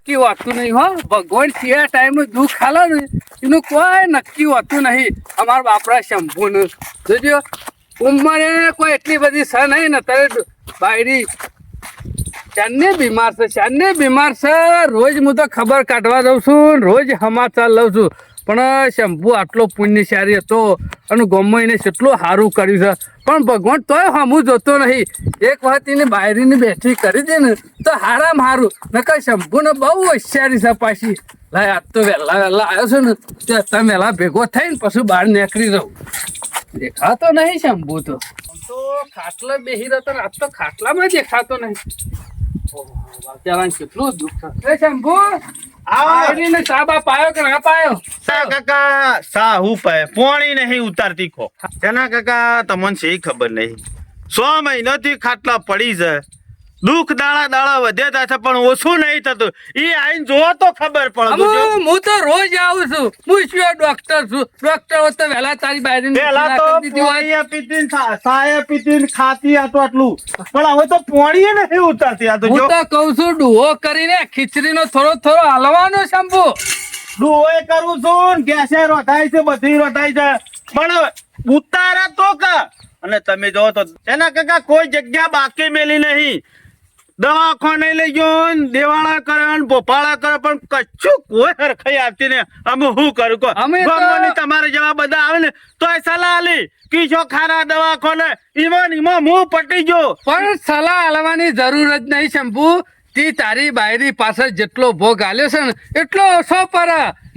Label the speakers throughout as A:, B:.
A: નક્કી હોતું નહીં હો. ભગવાન થયા ટાઈમે દુઃખ ખાલો ને, એનું કોઈ નક્કી હોતું નહીં. અમારા બાપડા શંભુનું. જોજો, ઉંમરે કોઈ એટલી બધી સહ નહીં ને તારે બાયરી ચાંદને બીમાર છે ચાંદને બીમાર છે. રોજ હું તો ખબર કાઢવા દઉં છું રોજ સમાચાર લઉં છું. પણ શંભુ, આટલો પુણ્યશાળી હતો અને ગમે એને કેટલું સારું કર્યું છે. પણ ભગવાન તોય હમું જોતો નહીં. એક વખત એને બાયરીની બેઠી કરી દે ને, તો હારામ હારું. નકર શંભુને બહુ હોશિયારી છે પાછી. લાય આજ તો વહેલા વહેલા આવ્યો છું ને, તે તમે વહેલા ભેગો થઈને પછી બહાર નીકળી રહું દેખાતો નહીં શંભુ તો. તો ખાટલા બેહી રહ્યો આજ તો ખાટલામાં દેખાતો નહીં. વાચારાને કેટલું દુઃખ થશે. શંભુ આવીને સાબા પાયો કે ના પાયો?
B: સા કાકા સા હું પાય? પોણી નહીં ઉતારતી ખો તેના કાકા તમને છે ખબર નહીં. સો મહિનાથી ખાટલા પડી છે. દુઃખ દાડા દાડા વધ્યા છે પણ ઓછું નહીં થતું. એ આઈને જોવો તો ખબર પડે.
A: હું તો રોજ આવું છું. હું શું ડોક્ટર છું? ડોક્ટર તો વહેલા તારી બહાર
B: પેલા તો પીતી ને પીતી ખાતી આ તો આટલું. પણ હવે તો પોણીએ નથી ઉતારતી. આ તો
A: હું તો કઉ છું ડુહો કરીને ખીચડીનો થોડો થોડો હલવાનો શંભુ.
B: એ કરું છું ગેસે રોટાય છે બધી રોટાય છે. પણ ઉતારા તો કા. અને તમે જો તો એના કાકા કોઈ જગ્યા બાકી મેલી નહીં. દવાખાને લઈ ગયો દેવાળા કરે ભોપાળા કરે પણ કચ્છું કોઈ હરખાઈ આવતી ને અમે શું કરું
A: અમે
B: તમારે જેવા બધા આવે ને તો એ સલાહ આલી. કીશો ખારા દવાખાને ઈમાન ઈમા હું પટી ગયો.
A: પણ સલાહ હલવાની જરૂર જ નહીં શંભુ. તી તારી બાયરી પાછળ જેટલો ભોગ આલ્યો છે ને એટલો ઓછો પર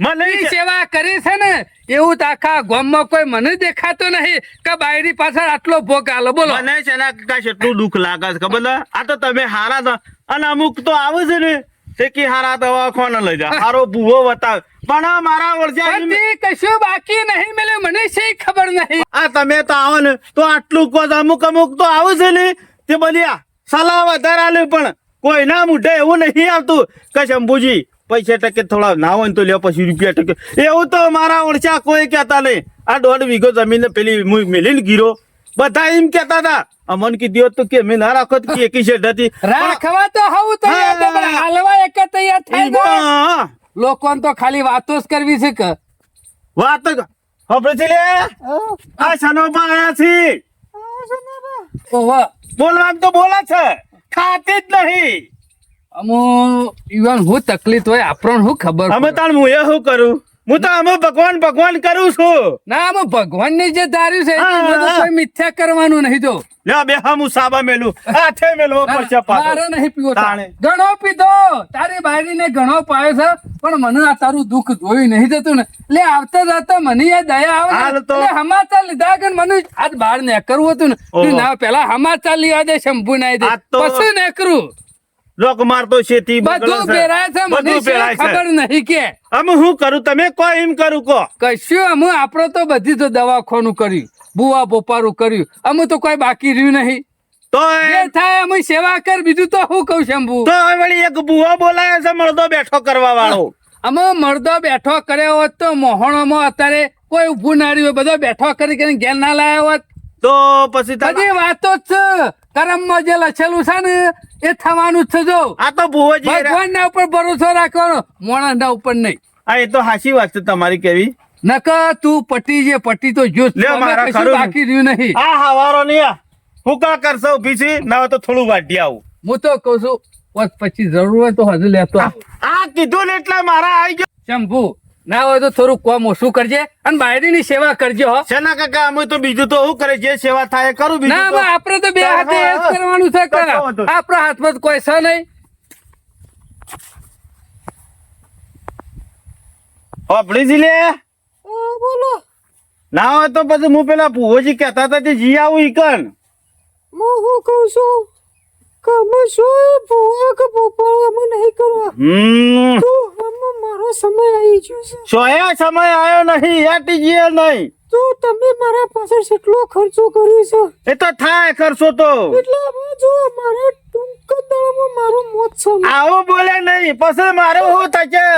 B: મને
A: સેવા કરી છે ને એવું તો આખા ગામમાં કોઈ મને દેખાતો નહીં કે બાયરી પાછળ આટલો ભોગ આલો બોલો.
B: મને છે ને કાશ એટલું દુઃખ લાગે છે ખબર આ તો તમે હારા તો અને અમુક તો આવે છે ને તે કે હારા તો કોને લઈ જા. હારો ભૂવો બતાવ પણ મારા વર્ષે
A: તી કશું બાકી નહીં મળે મને છે ખબર નહીં.
B: આ તમે તો આવો ને તો આટલું કહો અમુક અમુક તો આવે છે ને તે બધી સલાહ વધારે આલે પણ. કોઈ નામ ઉઠે એવું નહીં આવતું. કે શંભુજી પૈસા ટકે થોડા ના હોય તો લ્યો પછી રૂપિયા ટકે. એવું તો મારા ઓળચા કોઈ કહેતા નહીં. આ દોઢ વીઘો જમીન પેલી મેલી મેલીને ગીરો. બધા એમ કહેતા હતા. અમન કીધી તો કે મેં ના રાખો તો કે એકી શેઠ હતી.
A: રાખવા તો હવું તૈયાર હાલવા એક તૈયાર થાય
B: ગયો
A: લોકોને તો ખાલી વાતો જ કરવી છે કે.
B: વાત હવે છે લે? આ સનોબા આયા છે.
A: ઓહો.
B: બોલવાનું તો બોલા છે. ખાતી જ નહીં
A: અમો ઈવન હું તકલીફ હોય આપણને હું ખબર
B: અમે. તાણ હું એ શું કરું હું તો અમે ભગવાન ભગવાન કરું છું.
A: ના અમે ભગવાનની જે ધાર્યું છે તો. કોઈ મિથ્યા કરવાનું નહીં જો.
B: લે બે હા હું સાબા મેલું. હાથે મેલવો પડશે
A: મારે નહીં પીવો
B: તાણે.
A: ઘણો પીધો. તારી ભાઈ ને ઘણો પાયો છે પણ મને આ તારું દુઃખ જોયું નહીં જતું ને. લે આવતા જતા મને આ દયા આવે
B: તો.
A: એટલે લીધા કે મને આજ બહાર કરવું હતું ને. ના પેલા હમાચાર લીવા દે શંભુ ના દે પછી ને નીકળું
B: લોક મારતો શેતી
A: બધું પહેરાય છે મને ખબર નહીં કે.
B: અમે હું કરું? તમે કો એમ કરું કો?
A: કશું અમે આપણો તો બધી તો દવાખાનું કર્યું બુવા બોપારું કર્યું. અમે તો કોઈ બાકી રહ્યું નહીં.
B: તો એ-
A: થાય અમે સેવા કર બીજું તો હું કહું શંભુ
B: તો વળી એક બુવો બોલાયો છે મળદો બેઠો કરવા વાળો
A: અમે મર્દો બેઠો કર્યો હોત તો મોહણોમાં અત્યારે કોઈ ઊભું ના રહ્યું હોય. બધો બેઠો કરી કરીને ઘેર ના લાયા હોત.
B: તો પછી
A: તારી વાત તો જ છે. કરમમાં જે લખેલું છે ને એ થવાનું જ છે જો.
B: આ તો ભુવજી
A: ભગવાન ના ઉપર ભરોસો રાખવાનો. માણસ ના ઉપર નહીં.
B: આ એ તો હાસી વાત છે તમારી કેવી.
A: નકર તું પટી જે પટી તો જો લે
B: મારા ખરું.
A: બાકી રહ્યું નહીં.
B: આ હવારો નહીં આ. હું કરશો ઊભી છે? ના તો થોડું વાઢી આવું.
A: હું તો કહું છું પછી જરૂર હોય તો હજુ લેતો
B: આ કીધું ને એટલે મારા આવી ગયો.
A: શંભુ ના હોય તો થોડું કોમ ઓછું કરજે અને બાયડીની સેવા કરજો હો.
B: શેના કાકા? અમે તો બીજું તો શું કરે જે સેવા થાય કરું બીજું
A: ના આપણે તો બે હાથે એ જ કરવાનું છે કરા. આપણા હાથમાં કોઈ છે નહીં.
B: હોભળી લે.
C: બોલો.
B: ના હોય તો પછી હું પેલા ભુવોજી કહેતા હતા તે જી આવું ઈકન
C: હું હું કહું છું? કે અમે શું ભૂવા કે બપોર અમે નહીં કરવા?
B: હમ.
C: સમય આવી ગયો છે.
B: સોયા સમય આવ્યો નહીં એટી જીએ નહીં.
C: તો તમે મારા પાસે કેટલો ખર્ચો કર્યો છે?
B: એ તો થાય ખર્ચો તો.
C: એટલે જો મારે ટૂંક દાડામાં મારું મોત છે
B: આવો બોલે નહીં પછી મારો શું થશે?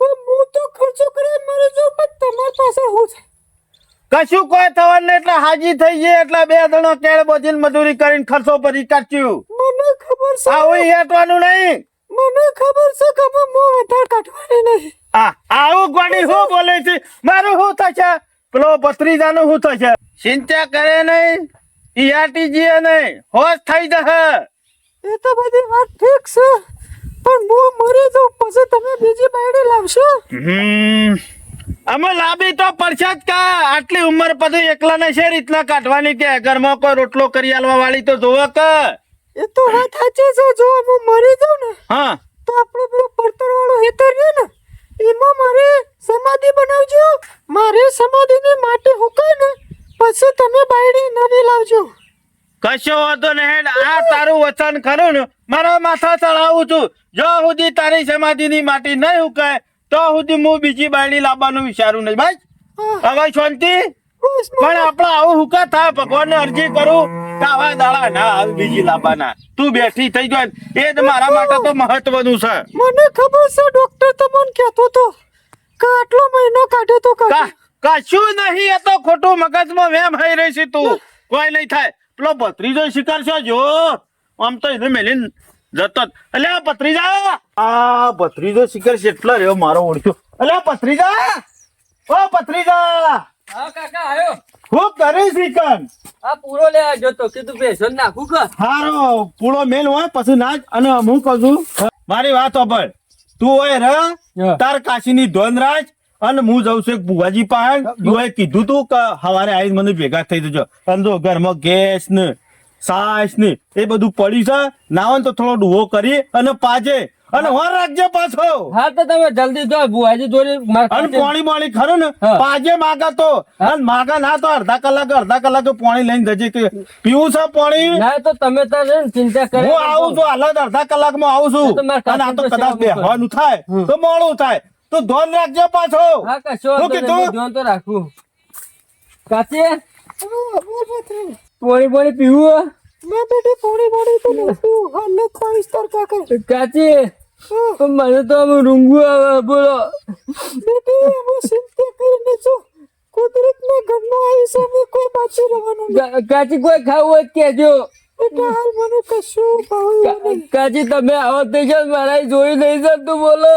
C: હું તો ખર્ચો કરી મારે જો પણ તમારી પાસે હું છે?
B: કશું કોઈ થવાનું નહીં એટલે હાજી થઈ ગઈ એટલે બે જણો કેળ બોજીને મજૂરી કરીને ખર્ચો ભરી કાઢ્યું
C: મને ખબર છે.
B: આવું હેટવાનું નહીં.
C: મને ખબર છે કે અમે મો વધારે કાઢવાની નહીં.
B: આ આવું ગોડી શું બોલે છે? મારું શું થશે? પેલો ભત્રીજાનું શું થશે? ચિંતા કરે નહીં. ઈયાટીજીએ નહીં. હોશ થઈ જશે.
C: એ તો બધી વાત ઠીક છે પણ હું મરી જાઉં પછી તમે બીજી બાયડી લાવશો?
B: હમ. અમે લાંબી તો પડશે જ કા. આટલી ઉંમર પછી એકલા ને છે રીતના કાઢવાની કે ઘરમાં કોઈ રોટલો કરી આલવા વાળી તો જોવો કે.
C: એ તો વાત સાચી છે જો હું મરી જાઉં ને
B: હા.
C: તો આપણું પેલું પડતર વાળું હેતર રહ્યું ને એમાં મારે સમાધિ બનાવજો મારે સમાધિની માટે હુકાય ને પછી તમે બાયડી નવી લાવજો.
B: કશો વાંધો ને હેડ આ તારું વચન ખરું ને મારા માથા ચડાવું છું. જો સુધી તારી સમાધિની માટી નહીં હુકાય તો સુધી હું બીજી બાયડી લાવવાનું વિચારું નહીં ભાઈ હવે શાંતિ.
C: બસ.
B: પણ આપણે આવું હુકા થાય ભગવાનને અરજી કરું. કે આવા દાડા ના આવે બીજી લાંબાના તું બેઠી થઈ જાય એ જ મારા માટે તો મહત્વનું છે.
C: મને ખબર છે ડોક્ટર તમને કહેતો તો. કે આટલો મહિનો કાઢે તો
B: કા કશું નહીં એ તો ખોટું મગજમાં વેમ થઈ રહી છે તું. કોઈ નહીં થાય. પેલો ભત્રીજો શિકાર છે જો. આમ તો એને મેલીન જતો એટલે આ ભત્રીજા? આ ભત્રીજો શિકાર છે એટલો રહ્યો મારો ઓળખ્યો. અલ્યા ભત્રીજા? ઓ ભત્રીજા!
D: હા કાકા આવ્યો
B: હું કરે શ્રીકાંત.
D: આ પૂરો લે આવજો તો કીધું ભેસો નાખું કે
B: હારો પૂરો મેલ હોય પછી નાચ અને હું કહું છું મારી વાત સાંભળ. તું હોય રે તાર કાશીની ધોનરાજ અને હું જઉં છું બુવાજી પાસે. બુવાએ કીધું તું કે સવારે આવીને મને ભેગા થઈ જજો. અને જો ઘરમાં ગેસ ને સાસ ને એ બધું પડ્યું છે. નાવન તો થોડો ડુવો કરી અને પાજે. અને હું રાખજે પાછો.
D: હા તો તમે જલ્દી જો બુઆજી જોડે
B: અને પાણી પાણી ખરું ને પાજે માગા તો. અને માગા ના તો અડધા કલાક અડધા કલાક પાણી લઈને જજે કે પીવું છે પાણી?
D: ના તો તમે તાર છે ને ચિંતા કરો
B: હું આવું છું હાલ અડધા કલાકમાં આવું છું. અને આ તો કદાચ બેહવાનું થાય તો મોડું થાય. તો ધોન રાખજે પાછો.
D: હા કશો? હું તો રાખું. કાચી. પાણી પાણી પીવું
C: મેં બેટી પોણી પોણી તો નહીં પીવું હાલ જ ખાઈશ તાર કાકા
D: કાચી મને તો આમ રૂંગું આવે બોલો.
C: બેટી અમે ચિંતા કરીને જો. કુદરતના ઘરનો આવી છે કોઈ પાછું રહેવાનું.
D: કાચી કોઈ ખાવું હોય તો કહેજો
C: હાલ મને કશું ભાવ્યું નહીં.
D: કાચી તમે આવો થઈ મારા જોઈ નહીં શકતું બોલો.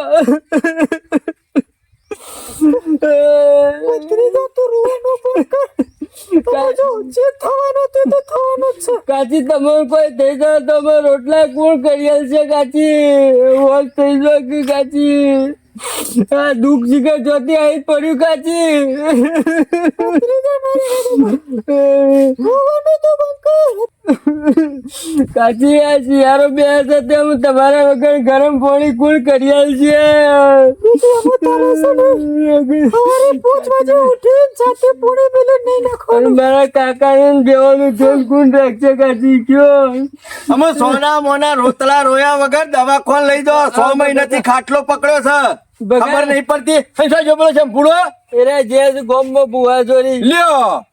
C: તો રોવાનું તમે જો થવાનું તે તો થવાનું છે.
D: કાચી તમે કોઈ થઈ જાવ તો અમે રોટલા કોણ કરી છે, કાચી? હોલ થઈ જાય કાચી? આ દુઃખ જીગર જોતી આવી પડ્યું કાચી. કાચી આ શિયાળો બે સાથે અમે તમારા વગર ગરમ પાણી કુલ કરી છે
C: મારા કાકા ને
D: બેવાનું તેલ કોણ રાખશે કાચી? કયો?
E: અમે સોના મોના રોતલા રોયા વગર દવાખોન લઈ દો સો મહિનાથી ખાટલો પકડ્યો છે. ખબર નહીં પડતી. પૈસા જો બોલો છે ભૂળો
D: એટલે જે ગોમમાં ભૂવા જોડી.
E: લ્યો.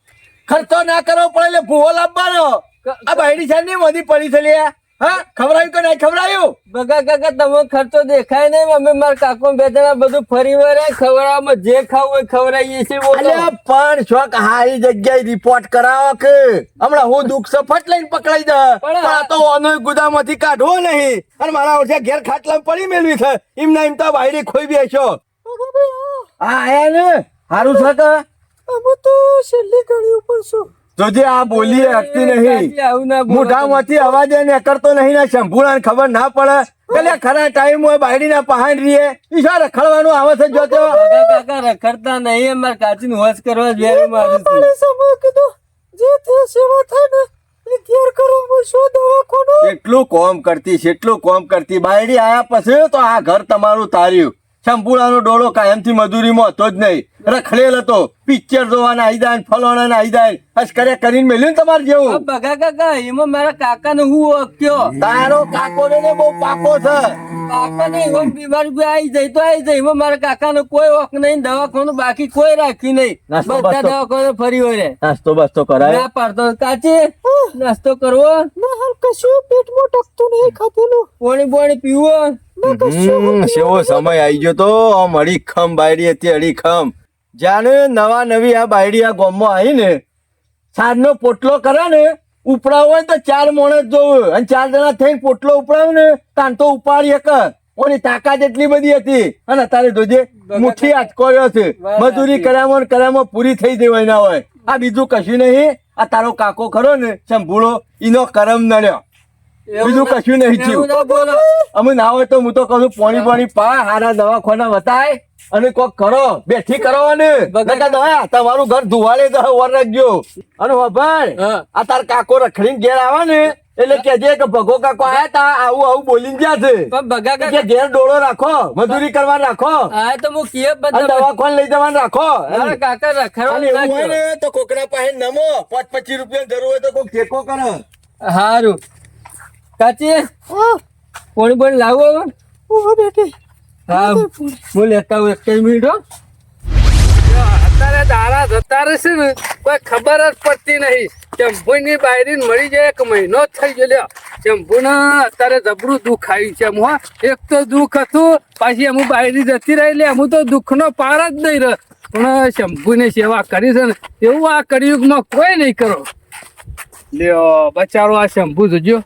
E: ખર્ચો ના કરવો પડે એટલે ભૂવો લાવવાનો. આ બાયડી છે ની મોદી પડી છે લ્યા. હા ખવડાવ્યું કે નહીં? ખવડાવ્યું?
D: બગા કાકા તમે ખર્ચો દેખાય નહીં. અમે મારા કાકો બે જણા બધું ફરી વળે. ખવડાવવામાં જે ખાવું હોય ખવડાવીએ છીએ બોલો.
E: પણ શોક હારી જગ્યાએ રિપોર્ટ કરાવો કે? હમણાં હું દુઃખ સફટ લઈને પકડાઈ દે
D: પણ
E: આ તો ઓનો ગુદામાંથી કાઢવો નહીં. અને મારા ઓછા ઘેર ખાટલા પડી મેળવી છે. એમ ના એમ તો બાયડી ખોઈ
C: બે આ
E: હા આયા ને? સારું છે કે?
C: અમે તો છેલ્લી ઘડી ઉપર છું.
E: જોજે આ બોલી હકતી નહીં.
D: ના.
E: મોઢામાંથી અવાજ એને કરતો નહીં ને ખબર ના પડે. એટલે ખરા ટાઈમ હોય બાયડીના પહાણ રીએ. ઈશા રખડવાનું આવે છે જોતો
D: કાકા રખડતા નહીં અમારે કાચી હોશ કરવા જ વેરી મારું છે.
C: સમો કીધું. જે તે સેવા થાય ને ઘેર કરો અમે શું દવાખાનું.
E: એટલું કોમ કરતી છે એટલું કોમ કરતી. બાયડી આયા પછી તો આ ઘર તમારું તાર્યું. શંભુળાનો ડોળો કાયમથી મજૂરીમાં હતો જ નહીં. રખડેલ હતો. પિક્ચર જોવાના આઈ જાય ફલોણા આઈ જાય અસ્કરે કરીને મેલ્યું ને તમારે જેવું?
D: બગા કાકા એમાં મારા કાકા ને હું ઓક્યો
E: તારો કાકો ને બહુ પાકો છે.
D: કાકાને એવો બીમાર આવી જાય તો આવી જાય. એમાં મારા કાકા ને કોઈ ઓક નહીં દવાખાનું બાકી કોઈ રાખ્યું નહીં.
E: નાસ્તો
D: બધા? દવાખાને ફરી વળે
E: નાસ્તો બાસ્તો કરાય.
D: ના પાડતો. કાચી નાસ્તો કરવો?
C: ના હાલ કશું પેટમાં ટકતું નહીં ખાધેલું.
D: પાણી પાણી પીવું.
C: ના
E: સેવો સમય આવી ગયો તો. આમ અડીખમ બાયડી હતી અડીખમ. જાણે નવા નવી આ બાયડી આ ગામમાં આવી ને સાંજનો પોટલો કરે ને ઉપડાવો હોય તો ચાર મોણ જોવું. અને ચાર જણા થઈને પોટલો ઉપડાવે ને તાન તો ઉપાડી એક ઓની તાકાત એટલી બધી હતી. અને અત્યારે જોજે મુઠ્ઠી અટકોયો છે. મજૂરી
A: સાચી.
E: કર્યામાં કર્યામાં પૂરી થઈ જવાય ના હોય. આ બીજું કશું નહીં. આ તારો કાકો ખરો ને સંભૂળો ઈનો કરમ નડ્યો. બીજું કશું નહીં થયું.
A: બોલો.
E: અમે ના હોય તો હું તો કહું પોણી પાણી પા હારા દવાખાના બતાય અને કોક કરો. બેઠી કરો ને
A: બગા-
E: દવા તમારું ઘર ધુવાડે દહ વર રાખજો. અને ભાઈ આ તાર કાકો રખડીને ઘેર આવે ને એટલે કેજે કે ભગો કાકો આયા તા આવું આવું બોલીને ગયા છે.
A: પણ ભગા
E: કે
A: કાકા
E: ઘેર ડોળો રાખો મજૂરી કરવા રાખો.
A: હા તો હું કીએ બધા
E: દવાખાન લઈ જવાનું રાખો
A: અરે કાકા રખડવા
E: હોય ને તો કોકરા પાસે નમો પાંચ પચીસ રૂપિયા જરૂર હોય તો કોક ટેકો કરો.
A: હારું. કાચી. કોણ બોલ લાવો
C: ઓ બેટી
A: હા હું લેતા હું એક મિનિટ. હો અત્યારે દારા જતા રહેશે ને કોઈ ખબર જ પડતી નહીં. ચંપુની બાયરી મળી જાય એક મહિનો થઈ ગયો લ્યો. ચંપુને અત્યારે જબરું દુઃખ આવ્યું છે એમ હો. એક તો દુઃખ હતું પાછી અમુક બાયરી જતી રહી લે અમુક તો દુઃખનો પાર જ નહીં રહ્યો. પણ શંભુની સેવા કરી છે ને એવું આ કળિયુગમાં કોઈ નહીં કરો. લ્યો બચારો આ શંભુ જોજો.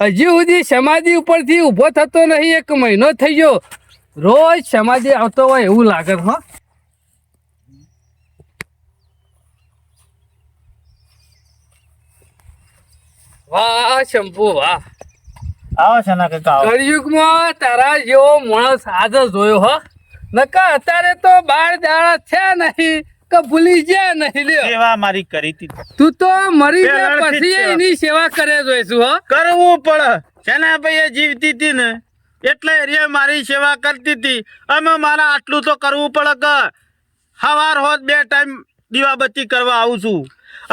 A: હજી સુધી સમાધિ ઉપરથી ઊભો થતો નહીં એક મહિનો થઈ ગયો. રોજ સમાધિ આવતો હોય એવું લાગે હો. વાહ શંભુ વાહ.
B: આવો છે ના કાકા
A: કળિયુગમાં તારા જેવો માણસ આજ જ જોયો હો. નકા અત્યારે તો બાર દાડા છે નહીં. કે ભૂલી ગયા નહીં લ્યો.
B: સેવા મારી કરી હતી.
A: તું તો મરી ગયા પછી એની સેવા કરે જોઈશું હો?
B: કરવું પડે. શેના ભાઈ જીવતી હતી ને? એટલે રે મારી સેવા કરતી હતી. અમે મારા આટલું તો કરવું પડે કે સવાર હોત બે ટાઈમ દીવાબત્તી કરવા આવું છું.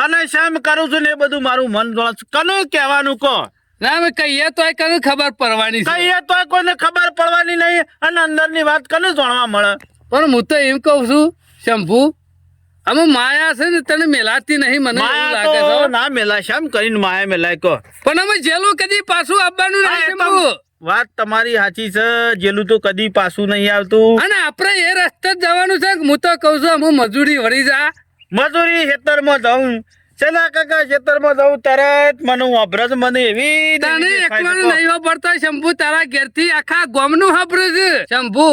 B: અને શેમ કરું છું ને એ બધું મારું મન જોડે. કનું કહેવાનું કહો?
A: ના મેં કહીએ તો કને ખબર પડવાની
B: કહીએ તો કોઈને ખબર પડવાની નહીં. અને અંદરની વાત કને જાણવા મળે?
A: પણ હું તો એમ કહું છું શંભુ અમે માયા છે ને તને મેલાતી નહીં મને એવું લાગે છે
B: ના મેલા શેમ કરીને માયા મેલાય કો
A: પણ અમે જેલું કદી પાછું આવવાનું નહીં
B: વાત તમારી સાચી છે જેલું તો કદી પાછું નહીં આવતું.
A: અને આપણે એ રસ્તે જ જવાનું છે હું તો કહું છું હું મજૂરી વળી જા.
B: મજૂરી ખેતરમાં જાઉં. ચલા કાકા ખેતરમાં જાઉં તરત મને અભરજ મને એવી
A: તને એકલાને. નહીં પડતો શંભુ તારા ઘેરથી આખા ગોમનું હાંભળ્યું છે. શંભુ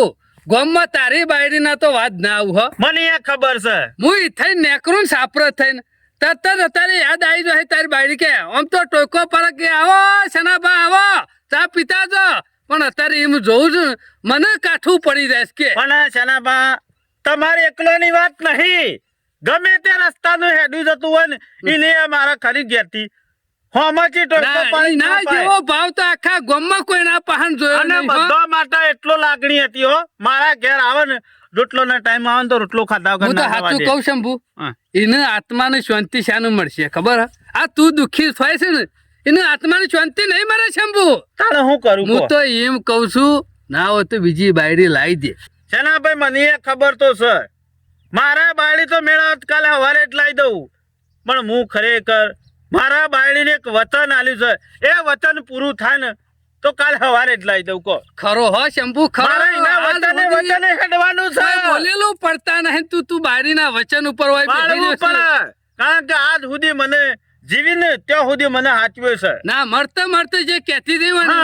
A: ગોમમાં તારી બાયડીના તો વાત ના આવું હો.
B: મને એ ખબર છે.
A: હું થઈ નેકરું ને સાપરો થઈને. તરત જ અત્યારે યાદ આવી જાય તારી બાયડી કે આમ તો ટોકો પર કે આવો સનાબા આવો ચા પીતા જો. પણ અત્યારે એમ જોઉં છું મને કાઠું પડી જાય છે કે.
B: પણ શનાબા તમારે એકલોની વાત નહીં. ગમે તે રસ્તાનું હેડું જતું હોય ને એને મારા ખરી ઘેરથી ટોટકો પાણી
A: ના
B: ના
A: જેવો ભાવ તો આખા ગામમાં કોઈ ના પહાણ જોયો
B: અને
A: નહીં
B: માટે એટલો લાગણી હતી હો. મારા ઘેર આવે ને રોટલો ના ટાઈમ આવે ને તો રોટલો ખાધા વગર
A: હું તો
B: ના જવા
A: સાચું
B: દે.
A: કહું શંભુ એને આત્માને શાંતિ શાનું મળશે ખબર? આ તું દુખી થાય છે ને એને આત્માને શાંતિ નહીં મળે શંભુ
B: તારે હું કરું
A: હું તો એમ કહું છું ના હોય તો બીજી બાયડી લાવી દે.
B: શેના ભાઈ મને એ ખબર તો છે. મારા બાયડી તો મેળા કાલે સવારે જ લાવી દઉં. પણ હું ખરેખર મારા બાયડીને એક વચન આલ્યું છે. એ વચન પૂરું થાય ને તો કાલે સવારે જ લાવી દઉં કો
A: ખરો હો શંભુ ખરો. સુધી
B: વચને હેડવાનું છે.
A: બોલેલું પડતા નહીં. તું તું બાયણીના વચન ઉપર હોય
B: કારણ કે આજ સુધી મને જીવીને ત્યાં સુધી મને હાચવ્યો છે.
A: ના મરતે મરતે જે કહેતી હતી મને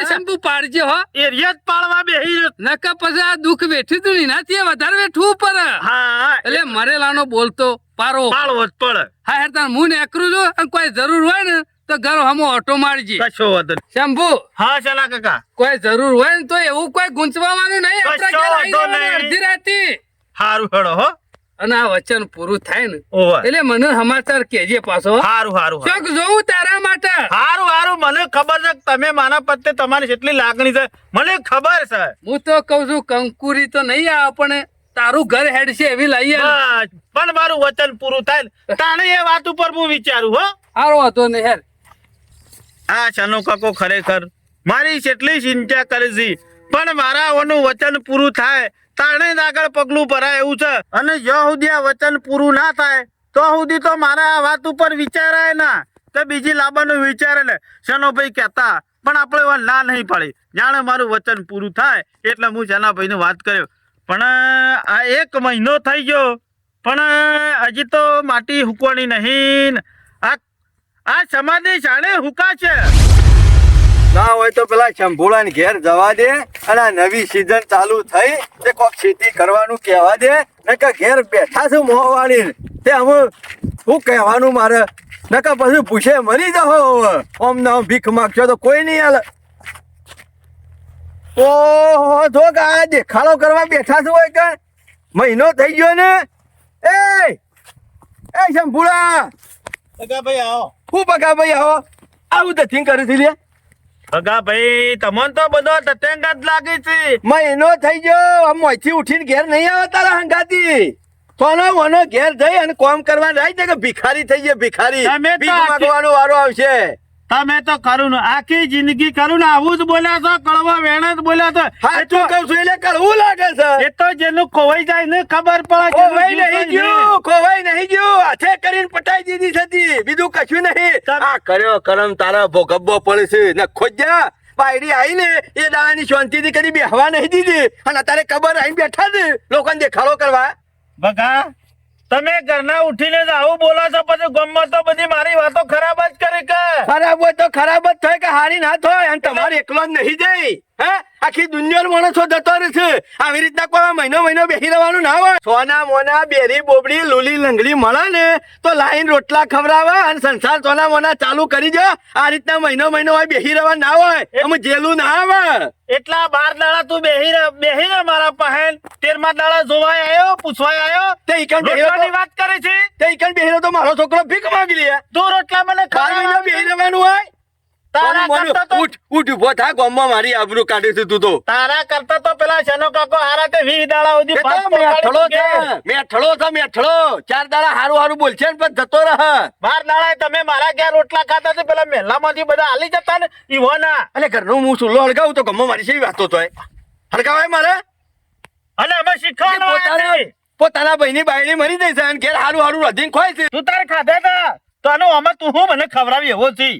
A: એ શંભુ પાડજે હો.
B: એ રિયત પાળવા બેહી
A: નકા પછી આ દુઃખ વેઠી તું ના તે વધારે વેઠવું પડે
B: હા.
A: એટલે મરેલાનો બોલતો પારો
B: પાળવો જ પડે.
A: હા હેર તાર હું નેકરું છું અને કોઈ જરૂર હોય ને તો ઘર હમો ઓટો મારજી.
B: કશો વાંધો
A: શંભુ.
B: હા ચલા કાકા?
A: કોઈ જરૂર હોય ને તો એવું કોઈ ગુંચવાનું નહીં. અડધી રાતી.
B: હારું હેડો હો.
A: અને આ વચન પૂરું થાય ને એટલે મને સમાચાર કેજે પાછો.
B: હારું હારું
A: ચોક જોઉં તારા માટે.
B: હારું હારું મને ખબર છે તમે મારા પ્રત્યે તમારી કેટલી લાગણી છે. મને ખબર છે.
A: હું તો કઉ છું કંકુરી તો નહીં આવે પણ તારું ઘર હેડ છે એવી લઈ આવે
B: પણ મારું વચન પૂરું થાય ને. તાણે એ વાત ઉપર હું વિચારું હો.
A: સારો હતો ને હેર.
B: આ શનો કાકો ખરેખર મારી કેટલી ચિંતા કરી પણ મારા ઓનું વચન પૂરું થાય. તાણે આગળ પગલું ભરાય એવું છે. અને જ્યાં સુધી આ વચન પૂરું ના થાય, તો સુધી તો મારા આ વાત ઉપર વિચારાય ના, કે બીજી લાંબાનું વિચારે ને શેનોભાઈ કહેતા, પણ આપણે ના નહીં પાડી. જાણે મારું વચન પૂરું થાય, એટલે હું શેનાભાઈને વાત કર્યો. પણ આ એક મહિનો થઈ ગયો, પણ હજી તો માટી હુકવાની નહીં. આ આ સમાધિ શાળે હુકા છે
E: ના હોય તો પેલા શંભુળાને ઘેર જવા દે અને આ નવી સિઝન ચાલુ થઈ તે કોક ખેતી કરવાનું કહેવા દે. નકા ઘેર બેઠા છે મોહવાળી તે અમે શું કહેવાનું મારે? નકા પછી પૂછે મરી જાઓ ઓમ ના ભીખ માગશો તો કોઈ નહીં હાલ. ઓહો જો આ દેખાડો કરવા બેઠા છું હોય કે? મહિનો થઈ ગયો ને. એ એ શંભુળા
B: બગા ભાઈ આવો.
E: હું બગા ભાઈ આવો? આવું તો થિંગ કરી લે
B: ભગા ભાઈ તમને તો બધો તતેંગ જ લાગે છે.
E: મહિનો થઈ ગયો. આમ મોંથી ઉઠીને ઘેર નહીં આવે તારા હંગાતી. તોનો મોનો ઘેર જઈ અને કોમ કરવા જાય છે કે ભિખારી થઈ જાય ભિખારી. ભીખ માંગવાનો વારો આવશે.
B: તમે તો કરું આખી જિંદગી કરું ને આવું જ બોલ્યા છો કડવા વેણ જ બોલ્યા છો.
E: હા
B: એ તો-
E: કહું છું એટલે કડવું લાગે છે.
B: એ તો જેનું ખોવાઈ જાય ને ખબર પડે
E: ખોવાઈ નહીં ગયું ખોવાઈ નહીં ગયું હાથે કરીને પટાઈ દીધી હતી બીજું કશું નહીં. આ કર્યો કરમ તારા ભોગવવો પડે છે. ને ખોજ્યા પાયરી આવીને એ દાડાની શાંતિથી કરી બેહવા નહીં દીધી. અને તારે કબર આવીને બેઠા છે લોકોને દેખાડો કરવા.
B: બગા તમે ઘરના ઉઠીને જ આવું બોલો છો, પછી ગમમાં તો બધી મારી વાતો ખરાબ જ કરી કે.
E: ખરાબ હોય તો ખરાબ જ થાય કે હારી ના થાય, અને તમારે એકલો જ નહીં જાય હે? આખી દુનિયાનો માણસો જતો રહેશે આવી રીતના કોઈ મહિનો મહિનો બેસી રહેવાનું ના હોય. સોના મોના બેરી બોબડી લુલી લંગડી મળે ને તો લાઈન રોટલા ખવડાવે અને સંસાર સોના મોના ચાલુ કરી દો. આ રીતના મહિનો મહિનો હોય બેસી રહેવાનું ના હોય. એમ જેલું ના આવે.
B: એટલા બાર દાડા તું બેહી રહે બેહી રહે મારા પહેન તેરમા દાડા જોવાય આવ્યો પૂછવાય આવ્યો
E: તે ઇકન બેહી
B: રોટલાની વાત કરે છે?
E: તે ઇકન બેહી તો મારો છોકરો ભીખ માંગી લે.
B: તું રોટલા મને ખાવા
E: બેહી રહેવાનું હોય.
B: તારા કરતા તો
E: ઉઠ ઉઠ ઊભો થા ગામમાં મારી આબરૂ કાઢી છે તું તો.
B: તારા કરતા તો પેલા શનો કાકો હારા તે વીસ દાડા સુધી
E: એ તો
B: ભાત
E: મેઠડો
B: પકાડી
E: છે
B: મૂકે.
E: છે મેઠડો ચાર દાડા હારું હારું બોલશે ને પછી જતો રહે.
B: બાર દાડા તમે મારા ઘેર રોટલા ખાતા તે પેલા મહેલામાંથી બધા હાલી જતા ને ઈવો ના
E: અને ઘરનું હું ચૂલો હળગાવું તો ગમો મારી સેવી વાતો તો હળગાવાય મારે?
B: અને અમે શીખવાનું
E: પોતાના ભાઈની બાયડી મરી છે અને ઘેર હારું હારું રધીને ખોય છે.
B: તું તારે ખાધા તા તો આનો અમે તું હું મને ખવડાવી એવો છે.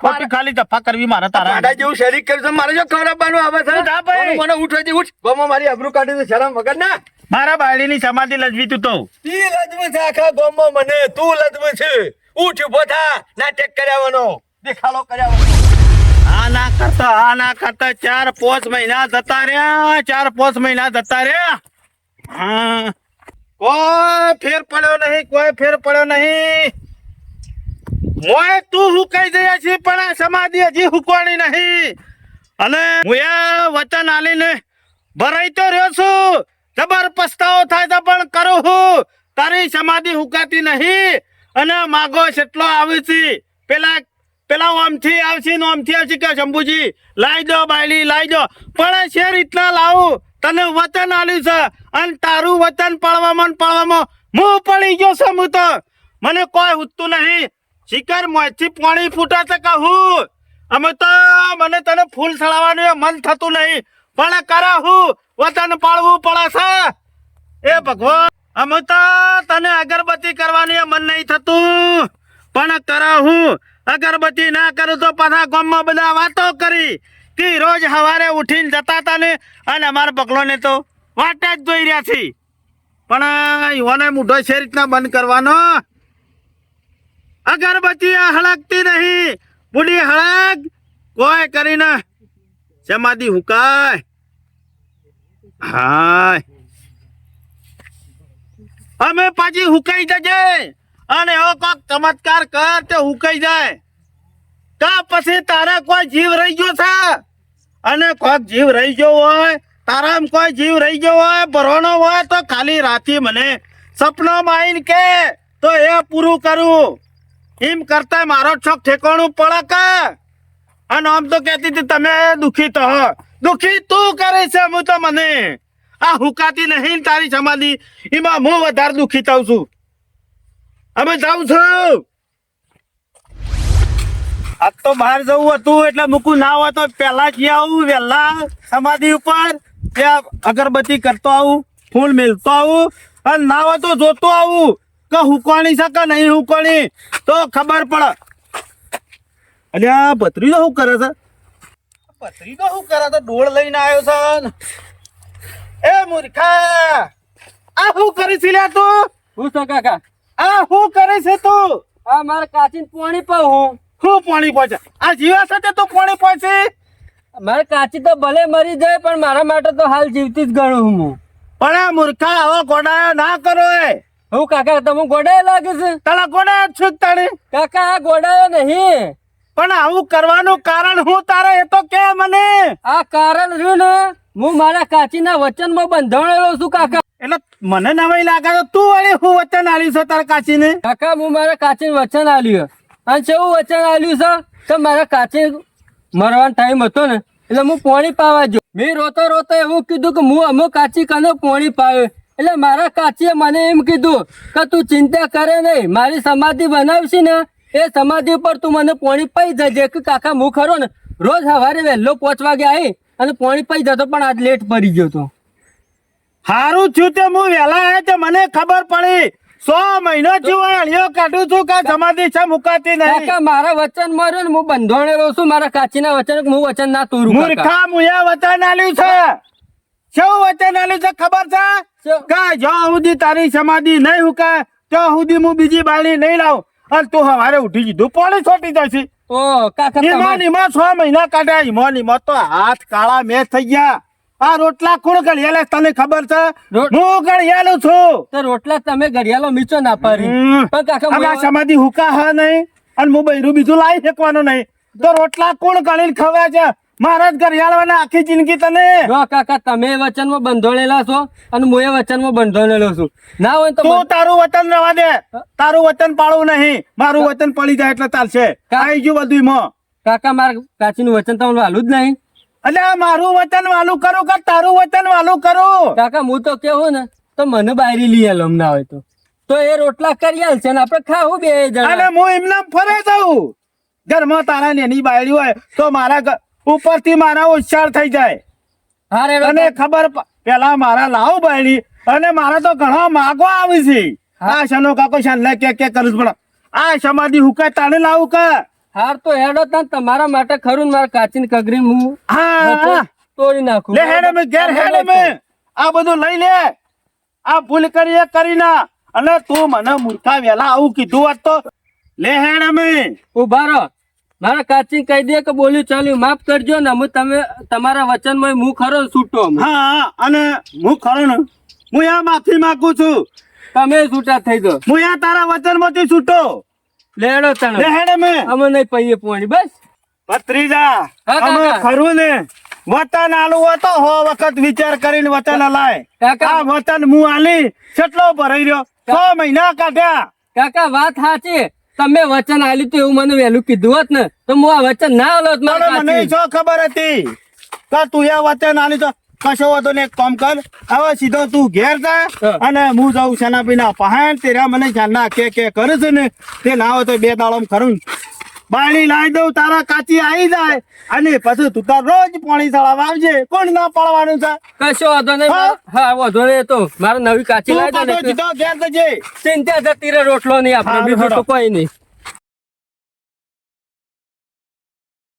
B: ખોટી ખાલી દફા કરવી મારે તારા
E: પાડા જેવું શરીર કર્યું મારે જો ખવડાવવાનું આવે છે.
B: તું ભાઈ.
E: મને ઉઠ હતી ઉઠ. ગમો મારી આબરૂ કાઢી છે શરમ વગર. ના.
B: મારા બાયડીની સમાધિ લજવી તું તો.
E: ઈ લજવું છે આખા ગામમાં મને તું લજવું છે. ઉઠ ઊભો થા. નાટક કર્યાવાનો. દેખાડો કર્યાવાનો.
B: આ ના કરતા આ ના કરતા. ચાર પાંચ મહિના જતા રહ્યા ચાર પાંચ મહિના જતા રહ્યા. હા. કોઈ ફેર પડ્યો નહીં કોઈ ફેર પડ્યો નહીં. મોય તું હુકાઈ જયા છે, પણ આ સમાધિ હજી હુકવાની નહીં. અને હું વચન આલીને ભરાઈ તો રહ્યો છું. જબર પસ્તાવો થાય તો પણ કરું હું. તારી સમાધિ હુકાતી નહીં. અને માગો એટલો આવે છે. પેલા પેલા ઓમથી આવશે ને ઓમથી આવશે કે શંભુજી લાવી દો બાયલી લાવી દો. પણ છે રીતના લાવું. તને વચન આલ્યું છે. અને તારું વચન પાળવામાં પાળવામાં હું પડી ગયો છું હું તો. મને કોઈ ઉઠતું નહીં. શિકાર મોંથી પાણી ફૂટે છે કહું. અમે તો, મને તને ફૂલ ચડાવવાનું મન થતું નહીં. પણ કરા હું, વતન પાળવું પડે એ ભગવાન, અમે તો તને અગરબત્તી કરવાનું મન નહીં થતું. પણ કરા હું, અગરબત્તી ના કરું તો પાછા ગામમાં બધા વાતો કરી. કે રોજ સવારે ઉઠીને જતા હતા ને, અને અમારા બગલોને તો વાટે જ જોઈ રહ્યા છે પણ યુવાને મૂઢો છે રીતના બંધ કરવાનો. અગરબત્તી આ હળગતી નહીં. બુડી હળગ. કોઈ કરીને સમાધિ હુકાય? હાય. અમે પાછી હુકાઈ જજે. અને એવો કોક ચમત્કાર કર તે હુકાઈ જાય. કા પછી તારા કોઈ જીવ રહી ગયો છે? અને કોક જીવ રહી ગયો હોય, તારામ કોઈ જીવ રહી ગયો હોય, ભરવાનો હોય તો ખાલી રાતી મને સપનામાં આવીને કે, તો એ પૂરું કરું. એમ કરતા મારો છોક ઠેકોણું પડે અને આમ તો કહેતી હતી, તમે દુખી તો. દુખી તું કરે છે, હું તો મને. આ હુકાતી નહીં તારી સમાધિ એમાં હું વધારે દુખી થાઉં છું. અમે જાઉં છું. આજ તો બહાર જવું હતું, એટલે મૂકું ના હોય તો પહેલા જ આવું? વહેલા સમાધિ ઉપર ત્યાં અગરબત્તી કરતો આવું, ફૂલ મેલતો આવું? અને ના હોય તો જોતો આવું. કે હુકવાણી છે કે નહીં હુકવાણી તો ખબર પડે. અલ્યા ભત્રીજો શું કરે છે? ભત્રીજો શું કરે છે? ડોળ લઈને આવ્યો છે. એ મૂર્ખા! આ શું કરે છે લ્યા તું?
A: હું તો કાકા?
B: આ શું કરે છે તું?
D: આ મારે કાચીન પોણી પર હું.
B: શું પાણી પહોંચે આ જીવા સાથે તું પાણી પહોંચે
D: મારે કાચી તો ભલે મરી જાય પણ મારા માટે તો હાલ જીવતી જ ગણું હું હું.
B: પણ આ મૂર્ખા આવો ગોડાયો ના કરો એ.
D: હું કાકા તમે ગોડાય લાગે છે?
B: તારા ગોડાયો છું તાણે.
D: કાકા આ ગોડાયો નહીં.
B: પણ આવું કરવાનું કારણ હું તારે એ તો કે મને.
D: આ કારણ રહ્યું ને હું મારા કાચીના વચનમાં બંધાણેલો છું કાકા.
B: એટલે મને નવાઈ લાગે તો તું વળી હું વચન આલ્યું છે તારા કાચીને?
D: કાકા હું મારા કાચીને વચન આલ્યું અને કેવું વચન આલ્યું છે? કે મારા કાચી મરવાનો ટાઈમ હતો ને એટલે હું પોણી પાવા જો મેં રોતો રોતો એવું કીધું કે હું અમુક કાચી કને પોણી પાવ્યો એટલે મારા કાચીએ મને એમ કીધું કે તું ચિંતા કરે નહીં મારી સમાધિ બનાવશી ને એ સમાધિ પર તું મને પોણી પાઈ જજે કે કાકા હું ખરો ને રોજ સવારે વહેલો પાંચ વાગે આવી અને પોણી પાઈ જતો પણ આજ લેટ પડી ગયો તો.
B: હારું થયું તે હું વહેલા આવ્યા તે મને ખબર પડી. સો મહિનો જીવો અળિયો કાઢું છું કે સમાધિ છે મુકાતી નહીં.
D: કાકા મારા વચન માર્યો ને હું બંધોણેલો છું મારા કાચીના વચન હું વચન ના તોડું.
B: મૂર્ખા મુયા વચન આલ્યું છે. શું વચન આલ્યું છે ખબર છે? કે જ્યાં સુધી તારી સમાધિ નહીં હુકાય ત્યાં સુધી હું બીજી બાળી નહીં લાવું. અને તું હવારે ઉઠી જીધું પોલીસ છોટી જશે. ઈમાન ઈમાન છ મહિના કાઢ્યા ઈમાન ઈમાન તો હાથ કાળા મેં થઈ ગયા. આ રોટલા કોણ ઘડિયાલે તને ખબર છે? હું ઘડિયાલું છું.
D: તો રોટલા તમે ઘડિયાળો મીચો ના પાડી. પણ કાકા
B: સમાધિ હુકા હા નહીં? અને હું બૈરું બીજું લાવી શકવાનું નહીં. તો રોટલા કોણ ગણીને ખવાય છે? મારા જ ઘડિયાળવાના આખી જિંદગી તને.
D: જો કાકા તમે વચનમાં બંધોણેલા છો અને હું એ વચનમાં બંધોણેલો છું. ના હોય તો
B: તું તારું વતન રવા દે. તારું વતન પાળવું નહીં. મારું વતન પડી જાય એટલે ચાલશે. આવી ગયું બધું માં
D: કાકા મારા કાચીનું વચન તમને વાલું જ નહીં.
B: એટલે મારું વતન વાલું કરું કે તારું વતન વાલું કરું?
D: કાકા હું તો કેવું ને તો મને બાયરી લઈ આલો ના હોય તો. તો એ રોટલા કરી છે ને આપણે ખાવું બે
B: અને હું એમને ફરે જાઉં. ઘરમાં તારા નેની બાયડી હોય તો મારા ઉપરથી મારા ઉચ્ચાર થઈ જાય. અને ખબર પેલા મારા લાવ બાયડી અને મારા તો ઘણા માગો આવી છે. આ શનો કાકો શાનલે કે કે કરું પણ આ સમાધિ હુકાય તાને લાવું કે?
D: હાર તો હેડો તા તમારા માટે ખરું મારા કાચીન કગરી હું
B: હા
D: તોડી નાખું.
B: લે હેડે મે ઘેર હેડે મે. આ બધું લઈ લે. આ ભૂલ કરી એ કરી ના. અને તું મને મૂર્ખા વેલા આવું કીધું હતો તો. લે હેડે મે.
D: ઊભા રહો. મારા કાચી કહી દે કે બોલ્યું ચાલ્યું. માફ કરજો ને હું તમે તમારા વચનમાં હું ખરો છૂટો
B: હા. અને હું ખરો ને. હું યા માફી માંગુ છું.
D: તમે છૂટા થઈ દો
B: હું યા તારા વચનમાંથી છૂટો.
D: લેડો
B: તણ
D: લેડે
B: મે. અમે
D: નહીં પૈયે પોણી બસ.
B: ભત્રીજા અમે ખરું ને. વતન આલું હોય તો હો વખત વિચાર કરીને વતન હલાય.
D: કાકા.
B: આ વતન હું આલી કેટલો ભરાઈ રહ્યો. છ મહિના કાઢ્યા.
D: કાકા વાત સાચી. તમે વચન આલ્યું તો એવું મને વહેલું કીધું હોત ને તો હું આ વચન ના આલો
B: મને જો ખબર હતી. કે તું આ વચન આલી તો કશો વાંધો ને એક કામ કર. હવે સીધો તું ઘેર જા અને હું જાઉં પીના પહાણ તેરા મને જાનના કે કે કરે છે ને તે ના હોય તો બે દાડો ખરું બાળી લાવી દઉં તારા કાચી આવી જાય. અને પછી તું તાર રોજ પાણી ચડાવવા આવજે કોણ ના પાડવાનું છે?
D: કશો વાંધો નહીં
B: હા?
D: વાંધો નહીં તો મારે નવી કાચી લાવી
B: દઉં ઘેર જજે.
D: ચિંતા જતી રે રોટલો નહીં આપણે બીજું તો કોઈ નહીં.